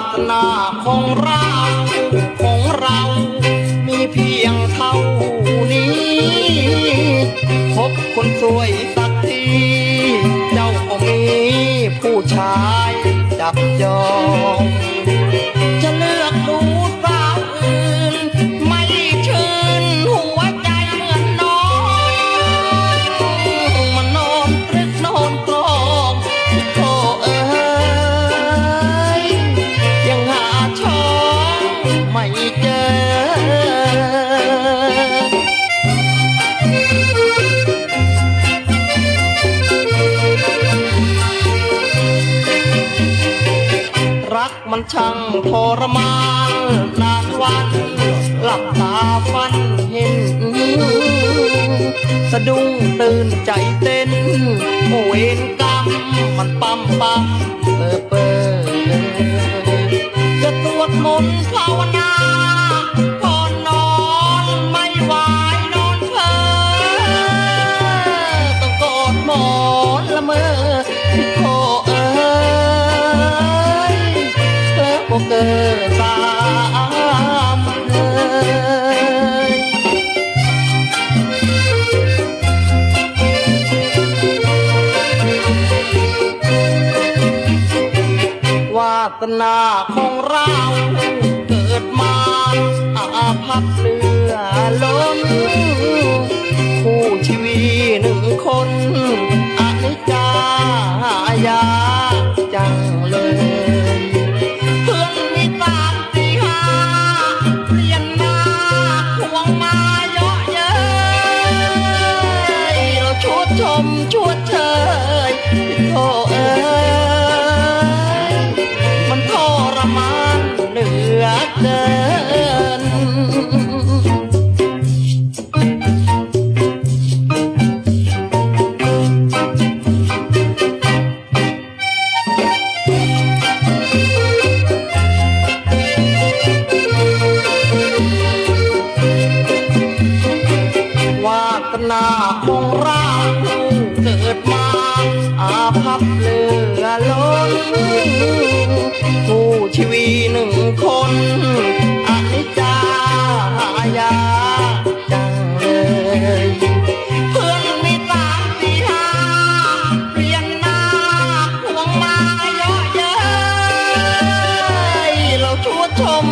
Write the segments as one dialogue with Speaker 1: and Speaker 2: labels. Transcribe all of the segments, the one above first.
Speaker 1: ากหน้าของเราของเรา มีเพียงเท่านี้พบคนสวยสักทีเจ้าก็มีผู้ชายจับจอง ไม่เจอรักมันช่างทรมานนานวันหลับตาฝันเห็น สะดุ้งตื่นใจเต้นโอเวนกรรมมันปั๊มปั๊มเปอเปอจะตรวจมนต์ภาวนา โบเกอตามเคยวาสนาของเราเกิดมาอาภัพเหลือล้นาสนาของเราเกิดมา อาภัพเหลือล้นผู้ชีวีหนึ่งคนอนิจจายาจังเลยเพื่อนมีสามสี่ห้าเปลี่ยนหน้าห่วงมาเยอะเย้ยเราชวดชม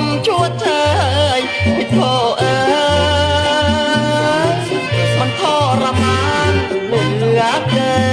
Speaker 1: รมานเหลือเกิ